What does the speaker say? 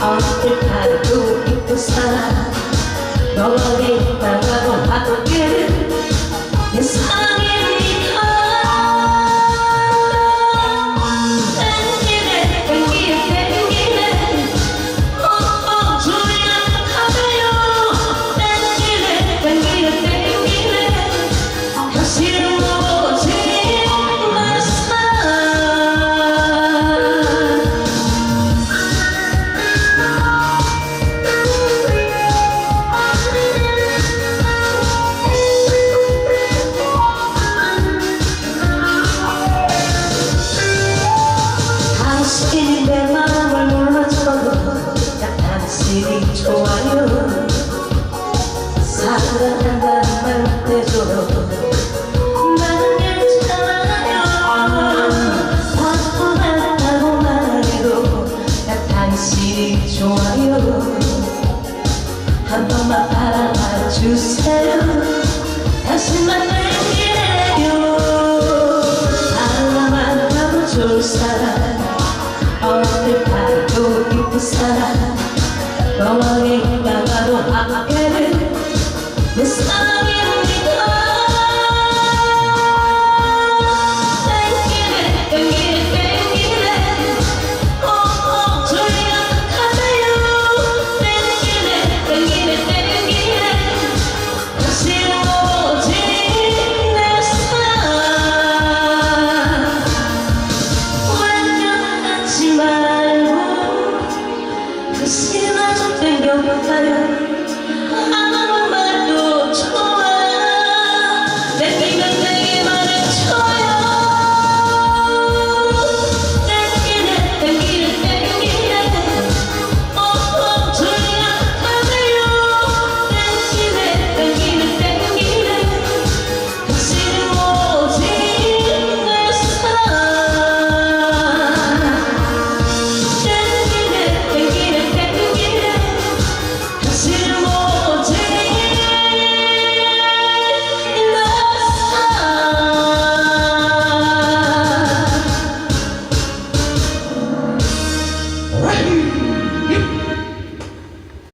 어떻게 하루도 잊고서 너에게 있다가도 봐도 그래 당신이 좋아요. 사랑한다는 말해도 딱 당신이 좋아요. 한 번만 바라봐 주세요. 당신만 내게요? 하나만 너무 좋은 사람 어디 나가도 함께는 내 사랑이 아